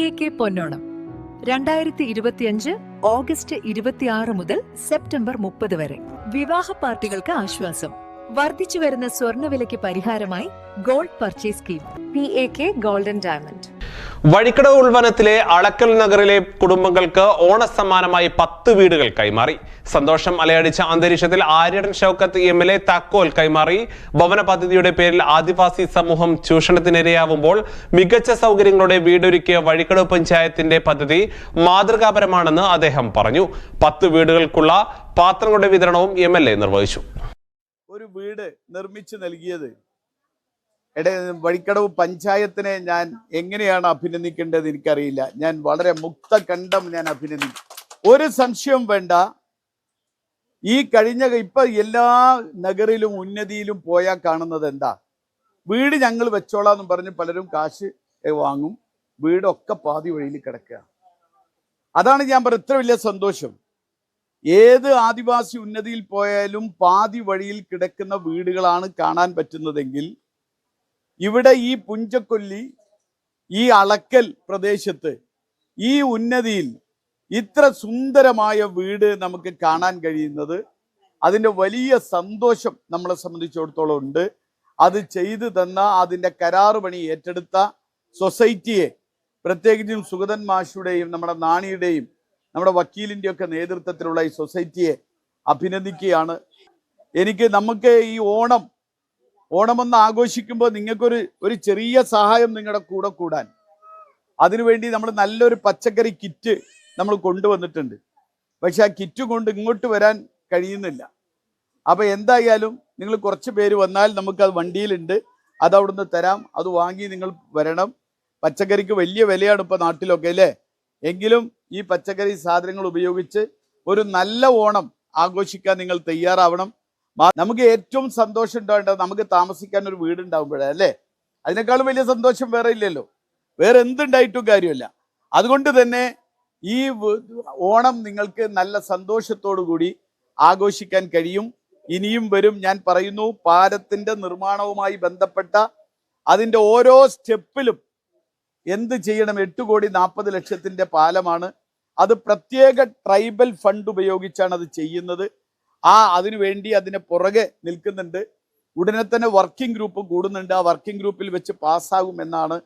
A K പൊന്നോണം. രണ്ടായിരത്തി ഇരുപത്തിയഞ്ച് August ഇരുപത്തിയാറ് മുതൽ സെപ്റ്റംബർ മുപ്പത് വരെ. വിവാഹ പാർട്ടികൾക്ക് ആശ്വാസം. വർദ്ധിച്ചു വരുന്ന സ്വർണവിലയ്ക്ക് പരിഹാരമായി gold purchase scheme. P A K golden diamond. Vazhikkadavu ഉൾവനത്തിലെ അളക്കൽ നഗറിലെ കുടുംബങ്ങൾക്ക് ഓണസമ്മാനമായി പത്ത് വീടുകൾ കൈമാറി. സന്തോഷം അലയടിച്ച അന്തരീക്ഷത്തിൽ Aryadan Shoukath M L A താക്കോൽ കൈമാറി. ഭവന പദ്ധതിയുടെ പേരിൽ ആദിവാസി സമൂഹം ചൂഷണത്തിനിരയാവുമ്പോൾ മികച്ച സൗകര്യങ്ങളോടെ വീടൊരുക്കിയ വഴിക്കടവ് പഞ്ചായത്തിന്റെ പദ്ധതി മാതൃകാപരമാണെന്ന് അദ്ദേഹം പറഞ്ഞു. പത്ത് വീടുകൾക്കുള്ള പാത്രങ്ങളുടെ വിതരണവും എം നിർവഹിച്ചു. ഒരു വീട് നിർമ്മിച്ചു നൽകിയത് എടെ വഴിക്കടവ് പഞ്ചായത്തിനെ ഞാൻ എങ്ങനെയാണ് അഭിനന്ദിക്കേണ്ടത് എനിക്കറിയില്ല. ഞാൻ വളരെ മുക്തകണ്ഠം ഞാൻ അഭിനന്ദിക്കും. ഒരു സംശയം വേണ്ട. ഈ കഴിഞ്ഞ ഇപ്പൊ എല്ലാ നഗറിലും ഉന്നതിയിലും പോയാൽ കാണുന്നത് എന്താ? വീട് ഞങ്ങൾ വെച്ചോളാം എന്ന് പറഞ്ഞ് പലരും കാശ് വാങ്ങും. വീടൊക്കെ പാതി വഴിയിൽ കിടക്കുക. അതാണ് ഞാൻ പറഞ്ഞ ഇത്ര വലിയ സന്തോഷം. ഏത് ആദിവാസി ഉന്നതിയിൽ പോയാലും പാതി വഴിയിൽ കിടക്കുന്ന വീടുകളാണ് കാണാൻ പറ്റുന്നതെങ്കിൽ ഇവിടെ ഈ പുഞ്ചക്കൊല്ലി ഈ അളക്കൽ പ്രദേശത്ത് ഈ ഉന്നതിയിൽ ഇത്ര സുന്ദരമായ വീട് നമുക്ക് കാണാൻ കഴിയുന്നത് അതിന്റെ വലിയ സന്തോഷം നമ്മളെ സംബന്ധിച്ചിടത്തോളം ഉണ്ട്. അത് ചെയ്തു തന്ന അതിന്റെ കരാറ് പണി ഏറ്റെടുത്ത സൊസൈറ്റിയെ പ്രത്യേകിച്ചും സുഗതൻ മാഷുടെയും നമ്മുടെ നാണിയുടെയും നമ്മുടെ വക്കീലിന്റെ ഒക്കെ നേതൃത്വത്തിലുള്ള ഈ സൊസൈറ്റിയെ അഭിനന്ദിക്കുകയാണ്. എനിക്ക് നമുക്ക് ഈ ഓണം ഓണമെന്ന് ആഘോഷിക്കുമ്പോൾ നിങ്ങൾക്കൊരു ഒരു ചെറിയ സഹായം നിങ്ങളുടെ കൂടെ കൂടാൻ. അതിനുവേണ്ടി നമ്മൾ നല്ലൊരു പച്ചക്കറി കിറ്റ് നമ്മൾ കൊണ്ടുവന്നിട്ടുണ്ട്. പക്ഷെ ആ കിറ്റ് കൊണ്ട് ഇങ്ങോട്ട് വരാൻ കഴിയുന്നില്ല. അപ്പൊ എന്തായാലും നിങ്ങൾ കുറച്ച് പേര് വന്നാൽ നമുക്ക് അത് വണ്ടിയിലുണ്ട്. അത് അവിടുന്ന് തരാം. അത് വാങ്ങി നിങ്ങൾ വരണം. പച്ചക്കറിക്ക് വലിയ വിലയാണ് ഇപ്പൊ നാട്ടിലൊക്കെ അല്ലേ? എങ്കിലും ഈ പച്ചക്കറി സാധനങ്ങൾ ഉപയോഗിച്ച് ഒരു നല്ല ഓണം ആഘോഷിക്കാൻ നിങ്ങൾ തയ്യാറാവണം. നമുക്ക് ഏറ്റവും സന്തോഷം ഉണ്ടാവേണ്ടത് നമുക്ക് താമസിക്കാൻ ഒരു വീട് ഉണ്ടാവുമ്പോഴേ അല്ലേ? അതിനേക്കാളും വലിയ സന്തോഷം വേറെ ഇല്ലല്ലോ. വേറെ എന്തുണ്ടായിട്ടും കാര്യമല്ല. അതുകൊണ്ട് തന്നെ ഈ ഓണം നിങ്ങൾക്ക് നല്ല സന്തോഷത്തോടു കൂടി ആഘോഷിക്കാൻ കഴിയും. ഇനിയും വരും. ഞാൻ പറയുന്നു പാലത്തിന്റെ നിർമ്മാണവുമായി ബന്ധപ്പെട്ട അതിന്റെ ഓരോ സ്റ്റെപ്പിലും എന്ത് ചെയ്യണം? എട്ട് കോടി നാൽപ്പത് ലക്ഷത്തിന്റെ പാലമാണ്. അത് പ്രത്യേക ട്രൈബൽ ഫണ്ട് ഉപയോഗിച്ചാണ് അത് ചെയ്യുന്നത്. ആ അതിനു വേണ്ടി അതിന് പുറകെ നിൽക്കുന്നുണ്ട്. ഉടനെ തന്നെ വർക്കിംഗ് ഗ്രൂപ്പ് കൂടുന്നുണ്ട്. ആ വർക്കിംഗ് ഗ്രൂപ്പിൽ വെച്ച് പാസ്സാകും എന്നാണ്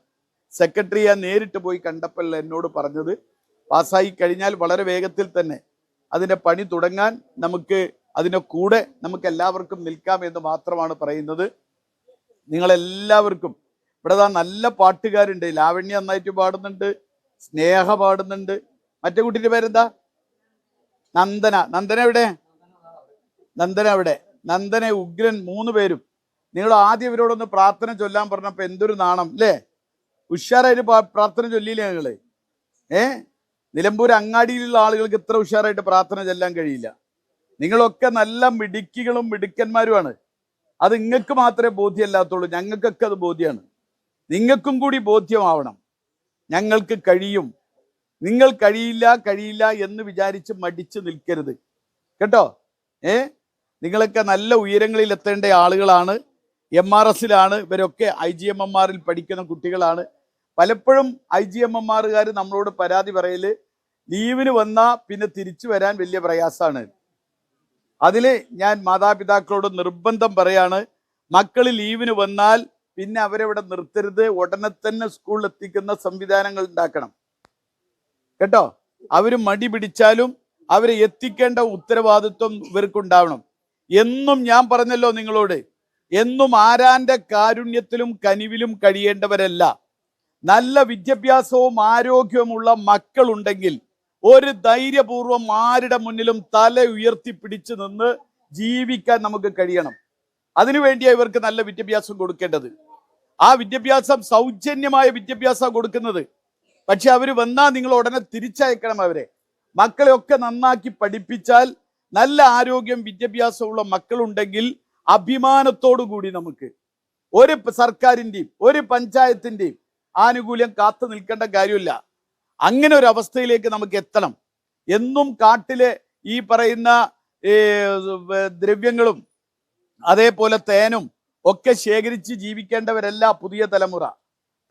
സെക്രട്ടറി ഞാൻ നേരിട്ട് പോയി കണ്ടപ്പോൾ എന്നോട് പറഞ്ഞത്. പാസ്സായി കഴിഞ്ഞാൽ വളരെ വേഗത്തിൽ തന്നെ അതിന്റെ പണി തുടങ്ങാൻ നമുക്ക് അതിന്റെ കൂടെ നമുക്ക് എല്ലാവർക്കും നിൽക്കാം എന്ന് മാത്രമാണ് പറയുന്നത്. നിങ്ങളെല്ലാവർക്കും ഇവിടെ താ നല്ല പാട്ടുകാരുണ്ട്. ലാവണ്യ നന്നായിട്ട് പാടുന്നുണ്ട്. സ്നേഹ പാടുന്നുണ്ട്. മറ്റേ കുട്ടിയുടെ പേരെന്താ? നന്ദന. നന്ദന എവിടെ? നന്ദന അവിടെ. നന്ദന ഉഗ്രൻ മൂന്ന് പേരും. നിങ്ങൾ ആദ്യം ഇവരോടൊന്ന് പ്രാർത്ഥന ചൊല്ലാൻ പറഞ്ഞപ്പോ എന്തൊരു നാണം അല്ലേ ഉഷാറായിട്ട് പ്രാർത്ഥന ചൊല്ലിയില്ല ഞങ്ങൾ ഏ? നിലമ്പൂർ അങ്ങാടിയിലുള്ള ആളുകൾക്ക് ഇത്ര ഉഷാറായിട്ട് പ്രാർത്ഥന ചൊല്ലാൻ കഴിയില്ല. നിങ്ങളൊക്കെ നല്ല മിടുക്കികളും മിടുക്കന്മാരുമാണ്. അത് നിങ്ങൾക്ക് മാത്രമേ ബോധ്യമല്ലാത്തുള്ളൂ. ഞങ്ങൾക്കൊക്കെ അത് ബോധ്യമാണ്. നിങ്ങൾക്കും കൂടി ബോധ്യമാവണം. ഞങ്ങൾക്ക് കഴിയും. നിങ്ങൾ കഴിയില്ല കഴിയില്ല എന്ന് വിചാരിച്ച് മടിച്ചു നിൽക്കരുത്. കേട്ടോ? ഏ? നിങ്ങളൊക്കെ നല്ല ഉയരങ്ങളിൽ എത്തേണ്ട ആളുകളാണ്. എം ആർ എസിലാണ് ഇവരൊക്കെ ഐ ജി എം എം ആറിൽ പഠിക്കുന്ന കുട്ടികളാണ്. പലപ്പോഴും ഐ ജി എം എം ആറുകാർ നമ്മളോട് പരാതി പറയൽ ലീവിന് വന്നാൽ പിന്നെ തിരിച്ചു വരാൻ വലിയ പ്രയാസമാണ് അതിൽ ഞാൻ മാതാപിതാക്കളോട് നിർബന്ധം പറയാണ് മക്കൾ ലീവിന് വന്നാൽ പിന്നെ അവരവിടെ നിർത്തരുത്. ഉടനെ തന്നെ സ്കൂളിൽ എത്തിക്കുന്ന സംവിധാനങ്ങൾ ഉണ്ടാക്കണം. കേട്ടോ? അവർ മടി പിടിച്ചാലും അവരെ എത്തിക്കേണ്ട ഉത്തരവാദിത്വം ഇവർക്കുണ്ടാവണം. എന്നും ഞാൻ പറഞ്ഞല്ലോ നിങ്ങളോട്. എന്നും ആരാന്റെ കാരുണ്യത്തിലും കനിവിലും കഴിയേണ്ടവരല്ല. നല്ല വിദ്യാഭ്യാസവും ആരോഗ്യവുമുള്ള മക്കളുണ്ടെങ്കിൽ ഒരു ധൈര്യപൂർവം ആരുടെ മുന്നിലും തല ഉയർത്തി പിടിച്ചു നിന്ന് ജീവിക്കാൻ നമുക്ക് കഴിയണം. അതിനുവേണ്ടിയാണ് ഇവർക്ക് നല്ല വിദ്യാഭ്യാസം കൊടുക്കേണ്ടത്. ആ വിദ്യാഭ്യാസം സൗജന്യമായ വിദ്യാഭ്യാസം കൊടുക്കുന്നത്. പക്ഷെ അവർ വന്നാൽ നിങ്ങൾ ഉടനെ തിരിച്ചയക്കണം അവരെ. മക്കളെയൊക്കെ നന്നാക്കി പഠിപ്പിച്ചാൽ നല്ല ആരോഗ്യം വിദ്യാഭ്യാസമുള്ള മക്കളുണ്ടെങ്കിൽ അഭിമാനത്തോടു കൂടി നമുക്ക് ഒരു സർക്കാരിന്റെയും ഒരു പഞ്ചായത്തിന്റെയും ആനുകൂല്യം കാത്തു നിൽക്കേണ്ട കാര്യമില്ല. അങ്ങനെ ഒരു അവസ്ഥയിലേക്ക് നമുക്ക് എത്തണം. എന്നും കാട്ടിലെ ഈ പറയുന്ന ദ്രവ്യങ്ങളും അതേപോലെ തേനും ഒക്കെ ശേഖരിച്ച് ജീവിക്കേണ്ടവരല്ല പുതിയ തലമുറ.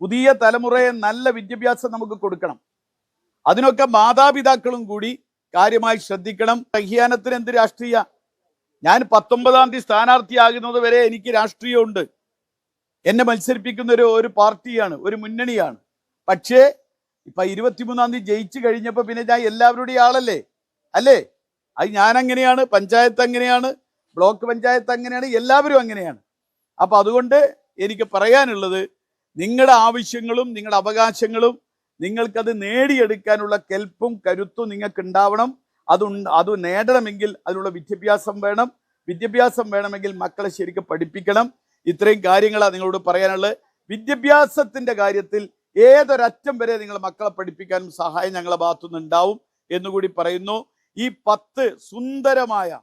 പുതിയ തലമുറയെ നല്ല വിദ്യാഭ്യാസം നമുക്ക് കൊടുക്കണം. അതിനൊക്കെ മാതാപിതാക്കളും കൂടി കാര്യമായി ശ്രദ്ധിക്കണം. സഹ്യാനത്തിന് എന്ത് രാഷ്ട്രീയ? ഞാൻ പത്തൊമ്പതാം തീയതി സ്ഥാനാർത്ഥിയാകുന്നത് വരെ എനിക്ക് രാഷ്ട്രീയമുണ്ട്. എന്നെ മത്സരിപ്പിക്കുന്ന ഒരു ഒരു പാർട്ടിയാണ് ഒരു മുന്നണിയാണ്. പക്ഷേ ഇപ്പൊ ഇരുപത്തിമൂന്നാം തീയതി ജയിച്ചു കഴിഞ്ഞപ്പോ പിന്നെ ഞാൻ എല്ലാവരുടെയും ആളല്ലേ? അല്ലേ? അത് ഞാൻ അങ്ങനെയാണ് പഞ്ചായത്ത് അങ്ങനെയാണ് ബ്ലോക്ക് പഞ്ചായത്ത് അങ്ങനെയാണ് എല്ലാവരും അങ്ങനെയാണ്. അപ്പൊ അതുകൊണ്ട് എനിക്ക് പറയാനുള്ളത് നിങ്ങളുടെ ആവശ്യങ്ങളും നിങ്ങളുടെ അവകാശങ്ങളും നിങ്ങൾക്കത് നേടിയെടുക്കാനുള്ള കെൽപ്പും കരുത്തും നിങ്ങൾക്ക് ഉണ്ടാവണം അത് അത് നേടണമെങ്കിൽ അതിനുള്ള വിദ്യാഭ്യാസം വേണം. വിദ്യാഭ്യാസം വേണമെങ്കിൽ മക്കളെ ശരിക്കും പഠിപ്പിക്കണം. ഇത്രയും കാര്യങ്ങളാണ് നിങ്ങളോട് പറയാനുള്ളത്. വിദ്യാഭ്യാസത്തിന്റെ കാര്യത്തിൽ ഏതൊരറ്റം വരെ നിങ്ങൾ മക്കളെ പഠിപ്പിക്കാനും സഹായം ഞങ്ങളെ ഭാഗത്തുനിന്ന് എന്നുകൂടി പറയുന്നു. ഈ പത്ത് സുന്ദരമായ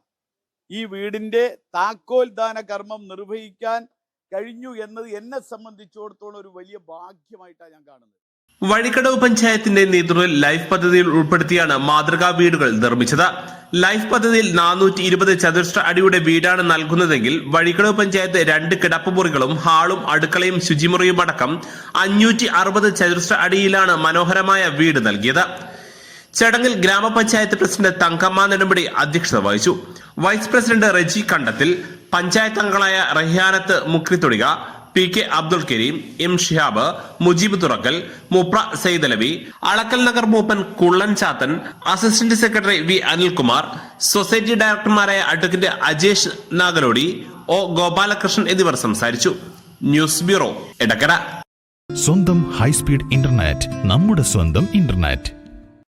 ഈ വീടിന്റെ താക്കോൽ ദാന കർമ്മം നിർവഹിക്കാൻ കഴിഞ്ഞു എന്നത് എന്നെ സംബന്ധിച്ചിടത്തോളം ഒരു വലിയ ഭാഗ്യമായിട്ടാണ് ഞാൻ കാണുന്നത്. വഴിക്കടവ് പഞ്ചായത്തിന്റെ നേതൃത്വത്തിൽ ലൈഫ് പദ്ധതിയിൽ ഉൾപ്പെടുത്തിയാണ് മാതൃകാ വീടുകൾ നിർമ്മിച്ചത്. ലൈഫ് പദ്ധതിയിൽ നാനൂറ്റി ഇരുപത് ചതുരശ്ര അടിയുടെ വീടാണ് നൽകുന്നതെങ്കിൽ വഴിക്കടവ് പഞ്ചായത്ത് രണ്ട് കിടപ്പ് മുറികളും ഹാളും അടുക്കളയും ശുചിമുറിയും അടക്കം അഞ്ഞൂറ്റി അറുപത് ചതുരശ്ര അടിയിലാണ് മനോഹരമായ വീട് നൽകിയത്. ചടങ്ങിൽ ഗ്രാമപഞ്ചായത്ത് പ്രസിഡന്റ് തങ്കമ്മ നെടുമ്പടി അധ്യക്ഷത വഹിച്ചു. വൈസ് പ്രസിഡന്റ് റെജി കണ്ടത്തിൽ പഞ്ചായത്ത് അംഗങ്ങളായ Rahiyanath Mukrithodika P K Abdul Kareem M Shihab Mujeeb Thurakkal Mupra Saidalavi Alakkal Nagar Mooppan Kullan Chathan assistant secretary V Anilkumar society ഡയറക്ടർമാരായ advocate Ajesh Nagalodi O Gopalakrishnan എന്നിവർ സംസാരിച്ചു. News bureau Edakkara. സ്വന്തം ഹൈസ്പീഡ് ഇന്റർനെറ്റ് നമ്മുടെ സ്വന്തം internet.